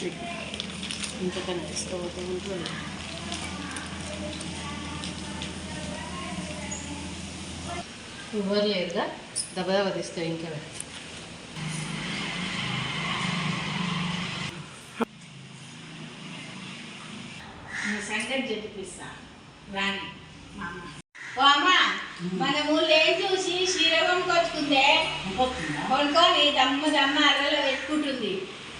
ఇంకా కనిపిస్తూ ఉంటుంది ఎవరు లేరుగా దెబ్బ దెబ్బ తీస్తావు ఇంకా సంగతి చెప్పిస్తా. మా అమ్మ ఓ అమ్మ చూసి శ్రీరవం కొట్టుకుందే కొనుక్కొని దమ్ము దమ్మ అర్రలో పెట్టుకుంటుంది.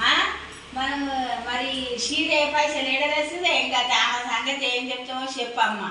ఆ? మనం మరి షీర ఏ పైసలు ఎడరేస్తుంది ఇంకా ఆమె సంగతి ఏం చెప్తామో చెప్పమ్మ.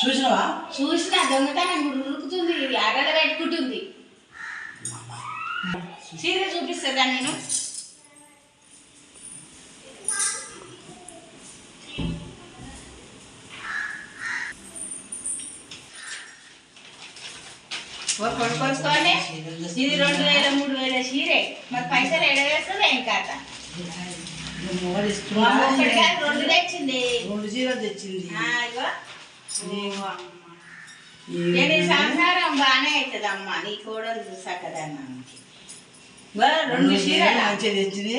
చూసినావా? చూసిన దొంగతనం ఉరుకుతుంది ఇది అర్రలో పెట్టుకుంటుంది. చీర చూపిస్తుందా నేను. ఓ కొనుక్కొచ్చుకోండి ఇది రెండు వేల మూడు వేల చీరే. మరి పైసలు ఎడవేస్తుంది ఏం కాదు రెండు చీరలు తెచ్చింది సంసారం బాగానే అవుతుంది అమ్మ నీ కోడలు చూసాకదన్నా రెండు చీరలు మంచిగా తెచ్చింది.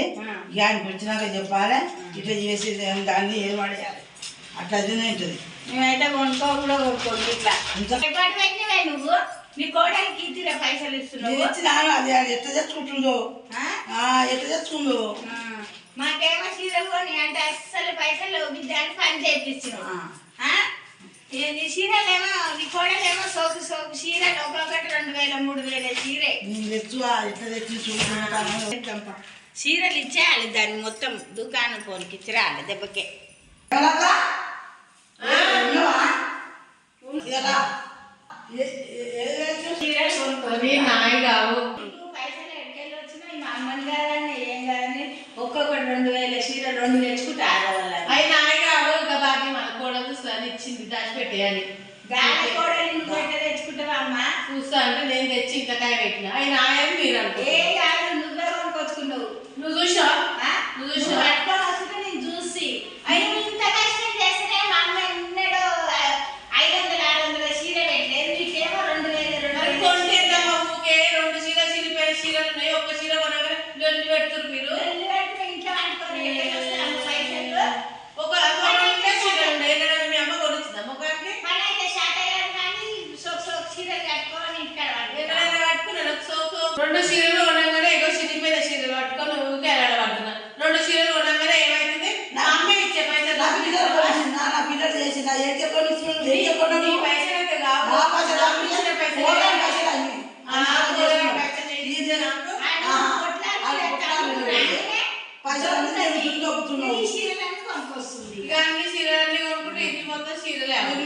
ఆయనకి వచ్చినాక చెప్పాలి ఇట్లా చేసి దాన్ని ఏం పడేయాలి అట్లా తినేంటది మేమైతే కొనుక్కో కూడా కొనుక్కోండి ఇట్లా నువ్వు నీ కోడలికి ఇచ్చిరా పైసలు నేను ఇస్తున్నావు ఎట్లా తెచ్చుకుంటుందో ఎట్లా తెచ్చుకుందో. మాకేమో చీరలు కొని అంటే అస్సలు పైసలు బిడ్డకి పని చేయించినావు ఆ. నీ చీరలేమో నీ కోడలేమో సోకు సోకు చీరలు ఒక్కొక్కటి రెండు వేల మూడు వేల చీరే చీరలు ఇచ్చేయాలి దాన్ని మొత్తం దుకాణం పోనికి ఇచ్చిరాలి దెబ్బకే కొనుక్కొని నాయి కావు నీకు పైసలు ఎక్కడికి వచ్చినాయి మా అమ్మని కాదని ఒక్కొక్కటి రెండు వేల చీరలు రెండు తెచ్చుకుంటే ఆడవాళ్ళ అవి నాయి కావు ఇంకా బాకీ మన కూడా చూస్తాను ఇచ్చింది దాచిపెట్టేయాలి. గాలి కూడా నువ్వు ఎట్లా తెచ్చుకుంటావా అమ్మా? చూస్తా అంటే నేను తెచ్చి ఇంకా కాయ పెట్టిన. నాయని మీరు ఏ అనుకో కాదు నువ్వే కొనుక్కొచ్చుకున్నావు నువ్వు చూసావా? నువ్వు చూసావా పట్టుకొని వస్తుంటే నేను చూసి అయ్యో ఇంత కష్టం చేస్తేనే మా అమ్మ ఎన్నడో ఆ, ఐదు వందల ఆరు వందల చీర పెట్టలేదు నీకేమో రెండు వేల రెండు మరి వేల కొంటే చీర. ఊకే రెండు చీర చిరిపోయిన చీరలు ఉన్నాయి ఒక్క చీర కొనగానే లొల్లి పెడుతురు మీరు రెండు పెడితే ఇంట్లో అనుకోని ఎక్కడికి వస్తాయి అమ్మ పైసలు ఒక ఉంటే చీరలు ఉన్నాయి ఎన్నడైనా మీ అమ్మ కొనిచ్చిందా ముఖానికి పని అయితే షార్ట్ అయ్యారు కానీ సోక్ సోక్ చీరలు కట్టుకొని ఇంటికాడ పడుకుంటాం. ఎన్నడైనా కట్టుకున్నాను ఒక సోకు రెండు చీరలు కొనగానే ఏదో చిరిగిపోయిన చీరలు పట్టుకొని ఊరికే ఎలాడబడుతున్నా రెండు చీరలు కొనగానే ఏమైతుంది నా అమ్మే ఇచ్చే పైసలు నా పిల్లలు కొనిచ్చింది, నా- నా పిల్లలు చేసిన ఏ చెప్పొనిస్తున్నాడు ఏ నీ చెప్పొన్నాడు పైసలు అయితే కావు నా పైసలు నా నాకు ఇచ్చిన పైసలు పోరాని పైసలు అన్ని. ఆ, నాకు పోరాని చేసినావు. పైసలు ఇచ్చే నాకు. ఆయన ఆ, కొట్లాడి అది కొట్లాడి పెడతాడు. లేదు. ఆయనే పైసలు అన్ని దొరుకుతుంది. నేను దొరుకుతున్నావు. ఈ చీరలన్నీ కొనుక్కొస్తుంది ఇక అన్ని చీరలన్నీ కొనుక్కుంటే ఇంటి మొత్తం చీరలే పడేస్తే.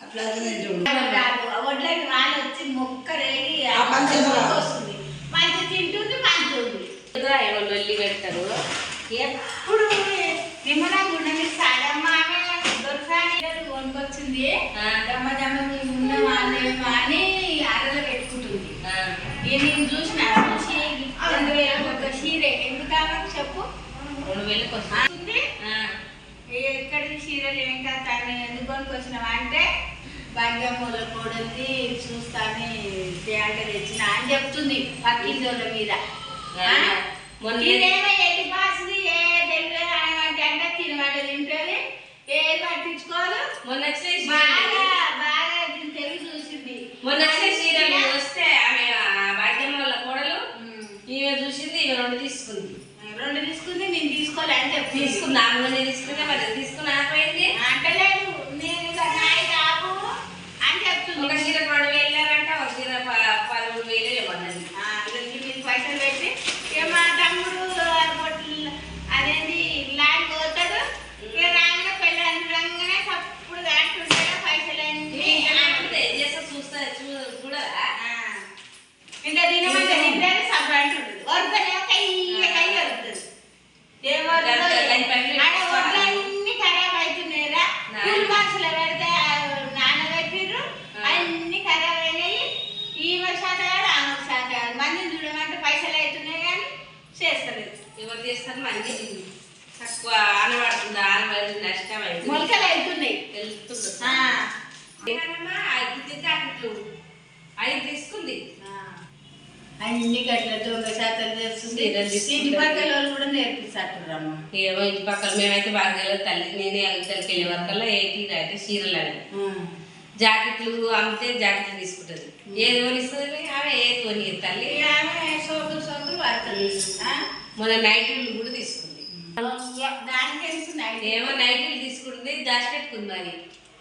అట్లా. వడ్లకి మొక్క రేగి వస్తుంది మంచి తింటుంది మంచి ఎదురా లొల్లి పెడతారు ఎప్పుడు నిమ్మలంగా ఉండని సాడమ్మ ఆమె దొరసాని కొనుకొచ్చింది ఆ. దమ్మ దమ్మ మేము ఉన్నాం అని పెట్టుకుంటుంది నేను చూసిన చూసి రెండు వేల ఒక చీరే ఎందుకు ఆమెకు చెప్పు రెండు వేలకు ఆ, ఎక్కడికి చీరలు ఏం కాదు తను ఎందుకు కొనుకొచ్చినావా అంటే బంగమ్మల కోడలిది చూస్తానే తేట తెచ్చిన అని చెప్తుంది పక్కింటోళ్ళ మీద. ఆ? మొన్న- ఇదేమో ఎట్టి పాసింది ఏ అంటే అంటే తినమాట తింటుంది మొన్న బాగా బాగా చూసింది. మొన్న వస్తే ఆమె వాళ్ళ కోడలు. ఈమె చూసింది ఈమె రెండు తీసుకుంది. రెండు తీసుకుంది నేను తీసుకోలే అని చెప్పి తీసుకున్నా ఆమె తీసుకుంటే మరి తీసుకుని ఆపోయింది అంటలేదు నేను ఇక నాయి కాపు అని చెప్తుంది ఒక చీర రెండు వేలు ఇంకా తినమంటే తింటే సంబరం ఉంటుంది వరుసనే కయ్య కయ్య వస్తుంది అన్ని ఖరాబ్ అవుతున్నాయిరా కూల్ బాక్స్లో పెడితే నానబెట్టిర్రు అన్ని ఖరాబ్ అయినాయి ఈ శాత కాదు ఆమె శాత కాదు మందిని చూడమంటే పైసలు అవుతున్నాయి కానీ చేస్తలేదు ఎవరు చేస్తారు మంచి తక్కువ ఆనబడుతుంది ఆనబడి నష్టం అయింది మొలకలు ఆ, ఏమన్నా? ఐదు తీసుకుంది. అన్ని గట్ల దొంగ శాతం చేస్తుంది. ఇంటి పక్కల వాళ్ళు కూడా నేర్పిస్తారమ్మ. ఏమో ఇంటి పక్కన మేమైతే బాగా తల్లి నేనే ఇద్దరికి వెళ్ళే వరకల్లా ఎయిటీ అయితే చీరలు అని జాకెట్లు అమ్మితే జాకెట్లు తీసుకుంటుంది. ఏది కొనిస్తుంది ఆమె ఏది కొని తల్లి ఆమె సోకులు సోకులు వాడుతుంది ఆ? మొన్న నైటీలు కూడా తీసుకుంది. ఏమో నైటీలు తీసుకుంది దాచిపెట్టుకుంది మరి.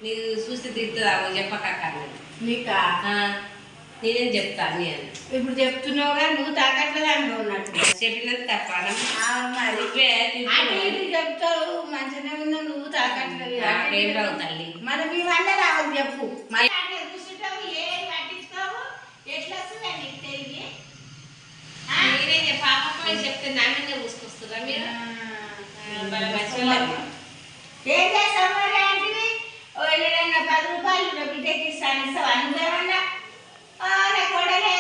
నీకు చూస్తే తిడుతుందామో చెప్పకక్క అన్నది. నీకా? నేనేం చెప్తా అని అని ఇప్పుడు చెప్తున్నావుగా నువ్వు తాకట్లేదాన్ని ఉన్నట్టు చెప్పినది మరి. నువ్వే. ఇటు చెప్తావు? మంచిగానే ఉన్నా నువ్వు తాకట్లేదు? తల్లి. మరి మీ వల్ల రావాలి చెప్పు మరి అట్లా కూర్చుంటావు ఏం పట్టించుకోవు ఎట్లా వస్తుందా నీకు తెలివి ఆ? మీరే చెప్ప- పాపకు చెప్తే నా మీద కూసుకొస్తారా మీరు. ఏం ఆంటీవి? ఓ ఏదైనా పది రూపాయలు నా బిడ్డకి ఇస్తాను ఇస్తావా ఆ, నా కొడలే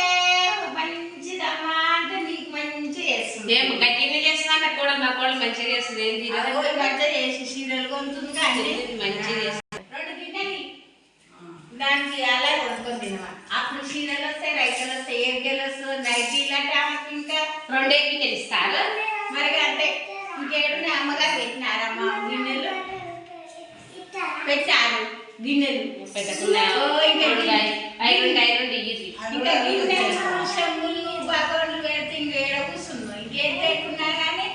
మంచిదమ్మా అంటే నీకు మంచి చేస్తుంది. ఏం గట్టిగా చేస్తున్నా కూడా మా కోళ్ళు మంచిగా చేస్తుంది. ఏం తినదు. అదిగో ఈ మధ్య చేసి చీరలు కొంటుంది కానీ. మంచిగా చేస్తుంది. రెండు గిన్నెలు. దానికి అలా కొనుక్కొని తినమా? చీరలు వస్తాయి రైతులు వస్తాయి ఏం గెలొస్తు నైటీలు అంటే ఆమెకి ఇంకా రెండే గిన్నెలు ఇస్తారు మరి అంటే ఇంకేడున్న అమ్మగారు పెట్టినారమ్మా గిన్నెలు? పెట్టారు. గిన్నెలు. పెట్టకుండా ఓ, ఇంకా గిన్నెలు బగోళ్ళు పెడితే ఇంకా ఏడ కూర్చుందో? ఇంకేం లేకున్నా కానీ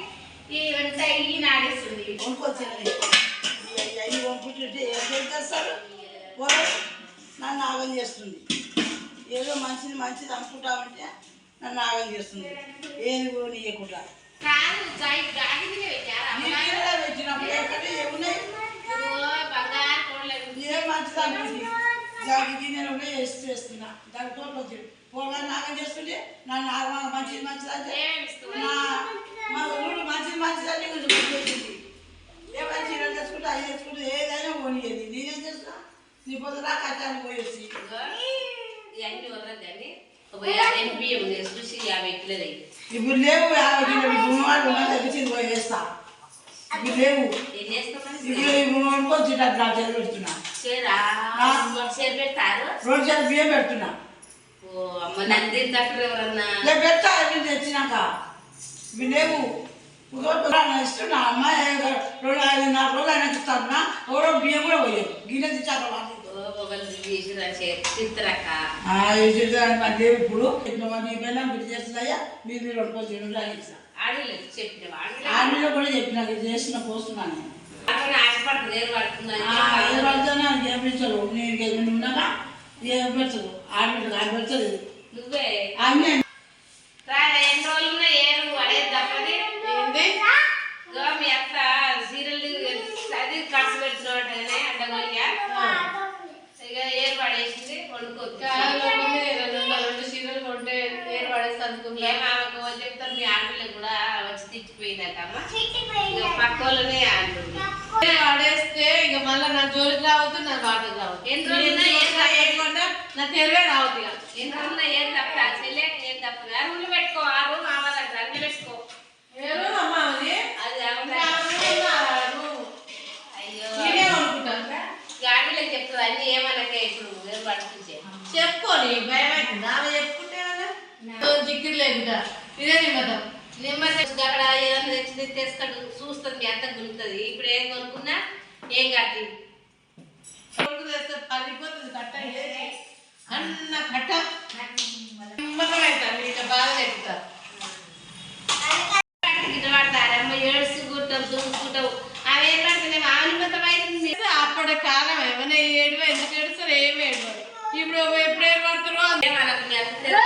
ఇవంతా ఈ నాడేస్తుంది. అవి పంపించుంటే ఏం చేస్తారు? నన్ను ఆగం చేస్తుంది. ఏదో మంచిది మంచిది అనుకుంటామంటే నన్ను ఆగం చేస్తుంది. ఏది కూడా నీయకుండా. చేస్తున్నా. దాని పోగా నాగం చేస్తుంటే నన్ను మంచిది మంచిది అంటే ఏమేమి ఇస్తున్నావు? నా మా ఊరు మంచిది మంచిది అంటే కొంచెం గుర్తొచ్చింది ఏ మంచి చీరలు తెచ్చుకుంటే అవి తెచ్చుకుంటే ఏదైనా నేనేం చేస్తా నీ కట్టాను పోయేసి. ఇవన్నీ వదలదు కానీ ఒక యాభై బియ్యం ఉంది చూసి యాభై కిలోలు అయ్యి ఇప్పుడు లేవు యాభై కిలో గుమ్మవాడు ఉన్న తెచ్చింది పోయి వేస్తా ఇప్పుడు లేవు. ఏం చేస్తామని ఇప్పుడు ఈ గుమ్మవాడు కొంచెం అట్లా చేరు పెడుతున్నా. చేరా? చేరు పెడతారు? రెండు చేరు బియ్యం పెడుతున్నా. ఓ అమ్మ నన్ను తింటారు ఎవరన్నా? లే పెడతా అవి తెచ్చినాక. ఇవి లేవు. ఇస్తున్నా అమ్మాయి రెండు ఐదు నాలుగు రోజులు అయినా ఇస్తాను ఎవరో బియ్యం కూడా పోయారు గిన్నె తెచ్చాక వాళ్ళు లేవు ఇప్పుడు చేస్తుందయ్యా మీరు మీరు వండుకొని తినడం ఇట్లా ఆడలేదు చెప్పిన వాడు ఆర్మీలో కూడా చెప్పిన ఇది చేసిన పోస్తున్నాను ఏం పడుతుందని ఆ, ఏ పడితేనే అది ఏం పెంచరు నేను ఉన్నాగా ఏం పెంచదు ఆర్మీలో అది పెంచదు నువ్వే. ఆమె రా ఎన్ని రోజులు ఉన్నా ఏరు అడేది తప్పది ఏంది ఇదిగో మీ అత్త సీరియల్ అది ఖర్చు పెట్టినోటనే అడ్డగోలిగా ఇక ఏరు పడేసింది వండుకోవచ్చు కాలంలో రెండు రెండు చీరలు కొంటే ఏమామకు చెప్తారు మీ ఆడపిల్ల కూడా వచ్చి ఇక పక్క వాళ్ళనే వాడేస్తే ఇక మళ్ళీ నా జోలికి రావద్దు నా బాటకు రావద్దు. ఏం ఏమన్నా నా తెరవే రావద్దు ఇక. ఏం తప్ప? చెల్లె ఏం తప్ప? రూమ్లో పెట్టుకో ఆ రూమ్ ఆవాలంట అన్ని పెట్టుకో. అమ్మా అది? అయ్యో. గాడిలో చెప్తుంది అన్ని ఏమనకే ఇప్పుడు ఏం పడుతుంది చెప్పుకోని భయం అవుతుంది ఆమె జిక్కిరి లేకుండా. ఇదే నిమ్మతం నిమ్మది అక్కడ ఏదైనా తెచ్చి తెస్తాడు చూస్తుంది మీ అంత గుంటుంది ఇప్పుడు ఏం కొనుక్కున్నా ఏం కట్టి? పగిలిపోతుంది కట్ట అన్న కట్ట. నిమ్మకం అవుతారు ఇక బాగా చెప్తారు గిట్ట పడతారు. అమ్మ ఏడుచుకుంటాం చూసుకుంటాం అవి ఏం పడుతున్నాయి? ఆమె నిమ్మతం అవుతుంది అప్పటి కాలం ఏమైనా ఏడు ఎందుకు ఏడుస్తారు? ఏమి ఏడవాలి ఇప్పుడు ఎప్పుడు ఏమనకు మీ అంత తెలుసు.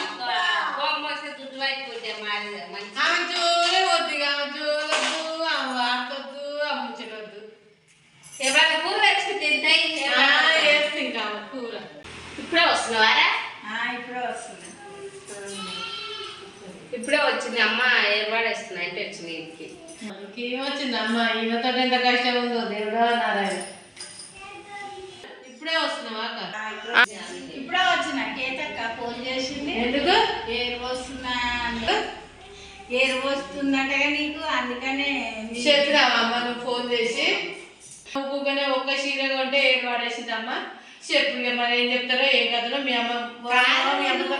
అబ్బా, కోపం వస్తే దుడ్డు వైపుకుంటే మాది మంచి ఆమె జోలే పోద్ది ఇక ఆమె జోలొద్దు ఆమె వాడతొద్దు ఆమె ముచ్చటొద్దు ఎప్పుడైనా కూర వచ్చి తింటాయి ఆ, వేస్తుంది ఇంకా ఆమె కూర ఇప్పుడే వస్తున్నావారా ఆ, ఇప్పుడు వస్తున్నా ఇప్పుడే వచ్చింది. అమ్మ ఏర్పాడేస్తున్నా అంటే వచ్చింది ఇంటికి. ఏమొచ్చింది అమ్మ. ఈమెతో ఎంత కష్టం ఉందో దేవుడో నారాయణ. ఇప్పుడే వస్తున్నావా ఇప్పుడే వచ్చిన కేతక్క ఫోన్ చేసింది. ఎందుకు? ఏరు వస్తున్నా. ఏరు వస్తుందటగా నీకు అందుకనే నీ- చెప్పినావా అమ్మ నువ్వు ఫోన్ చేసి ఊకనే ఒక్క చీర కొంటే ఏం వాడేసింది అమ్మ. చెప్పు ఇక మరి ఏం చెప్తారో ఏం కదనో మీ అమ్మ మీ అమ్మతో.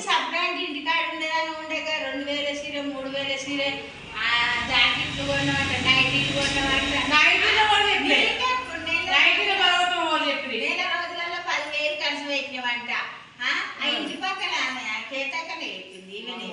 సపరేట్ ఇంటికాడ జాకెట్లు కొన్నమాట నైటీలు కొన్నమాట నైటీలో కూడా చెప్పలే. నీకే నెల- నైటీలో పర్వతం వాళ్ళు చెప్పింది నెల రోజులలో పదివేలు ఖర్చు పెట్టినవంట ఆ ఇంటి పక్కన కేతక్కనే చెప్పింది ఈమెనే.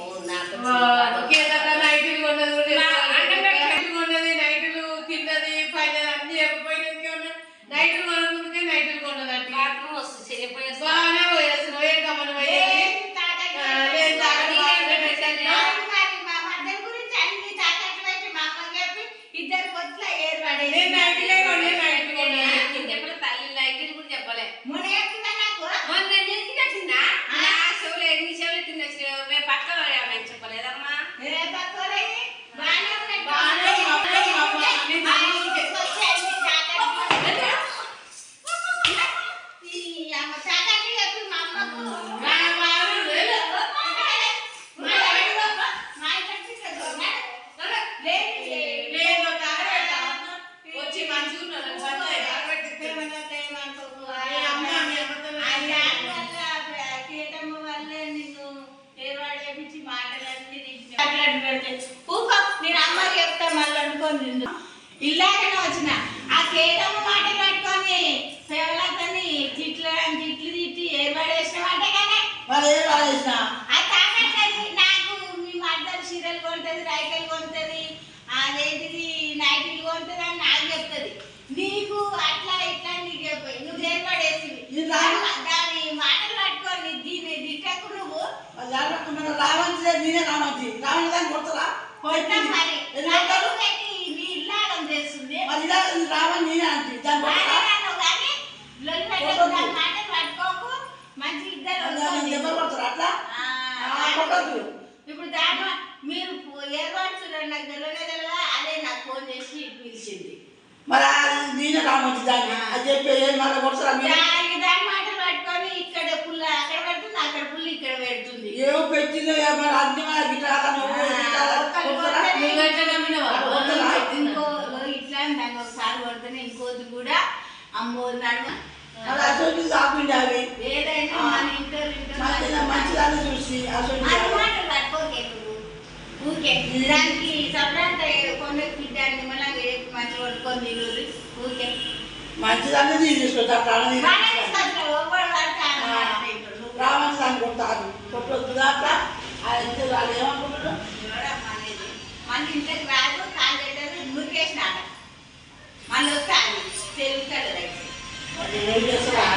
కేదాకా నైటీలు కొన్నది కూడా నా- చెప్పాలి. అంటే నాకు- నైటీలు కొన్నది నైటీలు తిన్నది పైన అన్ని చెప్పకపోయినది ఉన్నా నైటీలు కొన్నదుకే నైటీలు కొన్నది అంటే బాత్రూమ్ వస్తుంది చెరిపోయి బాగానే పోయేస్తున్నావు ఏం గమనం అయ్యేది ఏం తాకట్టు ఆ, లేదు, తాకట్టు బాగానే పెట్టాలి. అవును మరి మా మద్దతు గురించి అన్ని తాకట్టు పెట్టి మా అమ్మకి చెప్పి ఇద్దరు కొట్ల ఏరు పడేసి నేను నైటీలే కొనలే, నైటీలు కొనలే. ఇంకెప్పుడు తల్లి లైట్లు కూడా చెప్పలే మొన్న చెప్పిందా నాకు మొన్న నేను తిన్నా నా చెవులు ఎన్ని చెవులు తిన్నా మేము పక్క మేము చెప్పలేదమ్మా ఏ పక్కనే బాగానే ఉన్నాయి. బాగానే ఉంది, బాగానే ఉంది, అమ్మ. నేను మా నమ్ముతా. ఇంటికి వచ్చి అన్ని తాకట్టు ఈ అమ్మ తాకట్టు చెప్పి మా అమ్మకు నా బాగా లేదు. మా ఇంట్లో మా ఇంట్లో లేదు లేదు, తాగలేదా? వచ్చి మంచిగా ఉన్నాను పంచాయి తాగబెట్టి మీ అమ్మ మీ అమ్మతో ఇల్లాకనే వచ్చిన. ఆ కేటమ్మ మాటలు పట్టుకొని సేవలతోని తిట్లు తిట్లు తిట్టి కానీ ఏం వాడేసిన ఆ తాకట్లేదు. నాకు మీ మద్దతు చీరలు కొంటది రైకలు కొంటది అదేంటిది నైటీలు కొంటది అని నాకు చెప్తుంది. నీకు అట్లా ఇట్లా నీకు చెప్పి నువ్వు ఏర్పడేసింది ఇది రా- దాని మాటలు పట్టుకొని దీన్ని దిట్టకు నువ్వు మన రావంతి నేనే రావంతి రావంతి దాన్ని కొడతారా కొట్టాం మరి ఎందుకు కొడతారు? నన్ను పెట్టి నీ ఇల్లాగం చేస్తుంది మరి ఇలా రావని నేనే అంటి దాన్ని కొడతారా మాట్లాడాను కానీ లొల్లి పెట్టకు, దాని మాటలు పట్టుకోకు మంచి ఇద్దరు దాన్ని వస్తుంది. దెబ్బ కొడతారా అట్లా? ఇప్పుడు దాని మీరు ఏర్పడుతున్నారు నాకు తెలియనే తెలియదా? అదే నాకు ఫోన్ చేసి పిలిచింది. మరి నేనే రావంతి దాన్ని. అది చెప్పి మళ్ళీ కొడతారా మీరు దానికి దాని మాటలు పట్టుకొని ఇక్కడ పుల్ల అక్కడ పెడుతుంది అక్కడ పుల్ల ఇక్కడ ఏమో పెట్టిందో మరి అన్ని మన గిట్లా నువ్వు ఇట్లా కొడతారా? నువ్వు ఎట్లా నమ్మినావా? కొడతారా? ఇంకో ఇట్లా దాన్ని ఒకసారి కొడితేనే ఇంకోది కూడా అమ్మో నడుమ మరి అసలు కాకుండా అవి. ఏదైనా మన ఇంటర్ మంచి మంచిదాన్ని చూసి అసలు దానికి కొన్ని మంచి మంచిదాన్ని తీసుకొస్తా బాగానే తీసుకొచ్చినావు, ఒవ్వడు పడితే ఆయన మాట రావని దాన్ని కొడతారు కొట్టొద్దు దాకా అయితే వాళ్ళు అనేది? మన ఇంట్లోకి రాదు కాలు పెట్టదు మురికేసినాడ మళ్ళీ వస్తే తెలుగుతాడు ఏం చేస్తారా